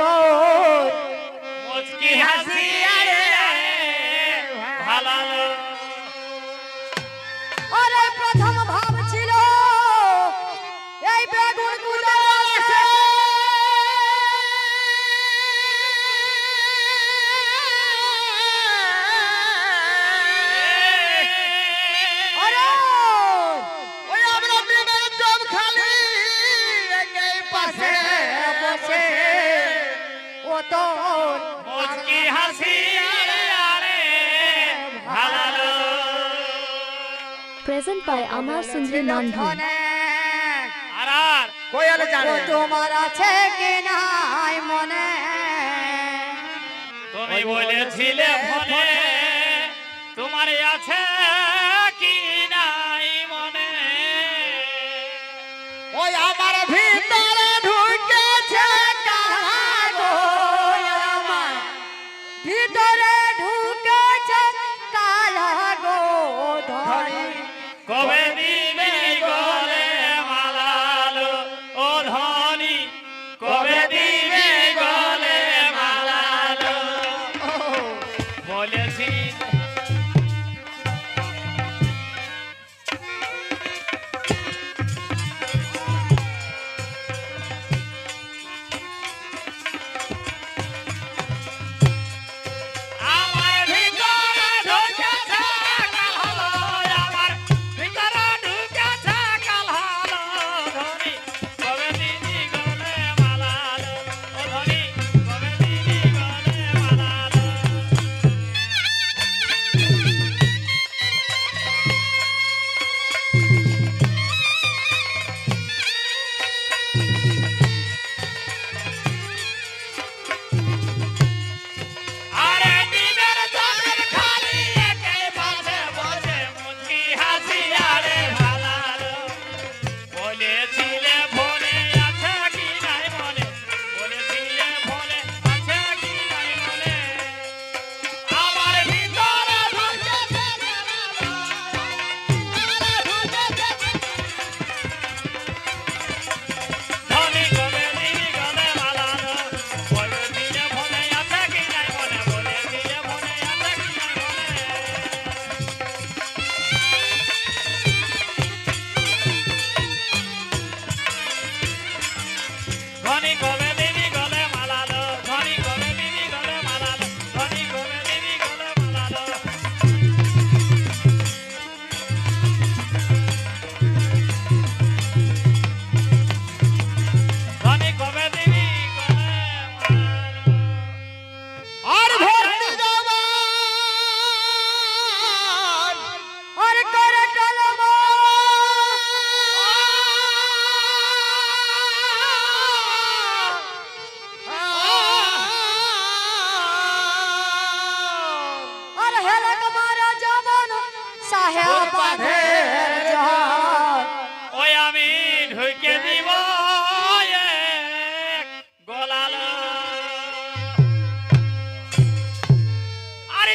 तो present by আমার সুন্দরী মান্ডু তোমার আছে কি মনে? তুমি বলেছিলে ফোনে তোমার আছে কি নাই মনে? ওই আমার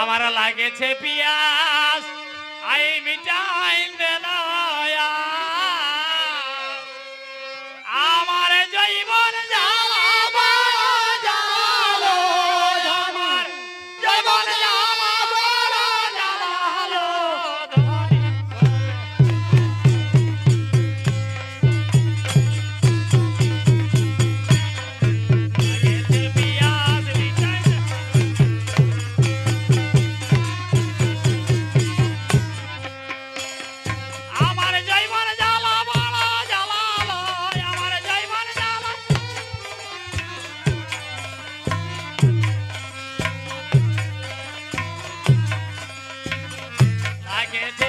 আমার লাগেছে পিয়া। can't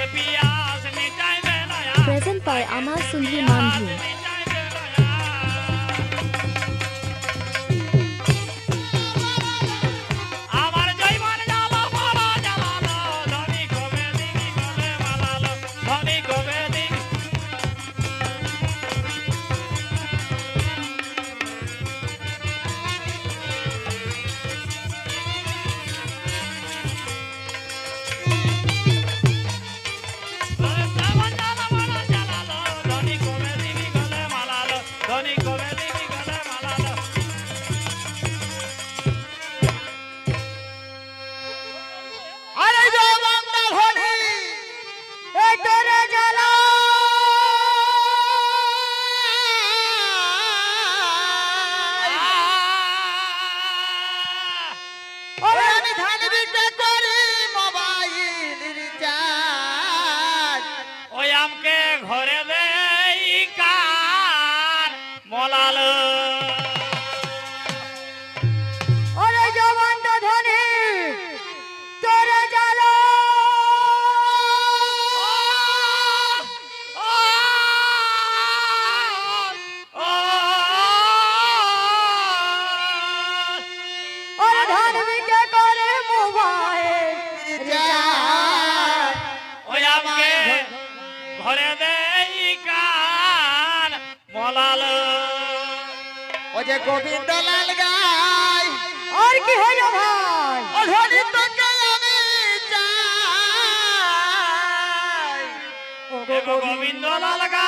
যে গোবিন্দ লাল গাই। আর কি হইল ভাই? ধরি তোকে আমি চাই। গোবিন্দ লাল গাই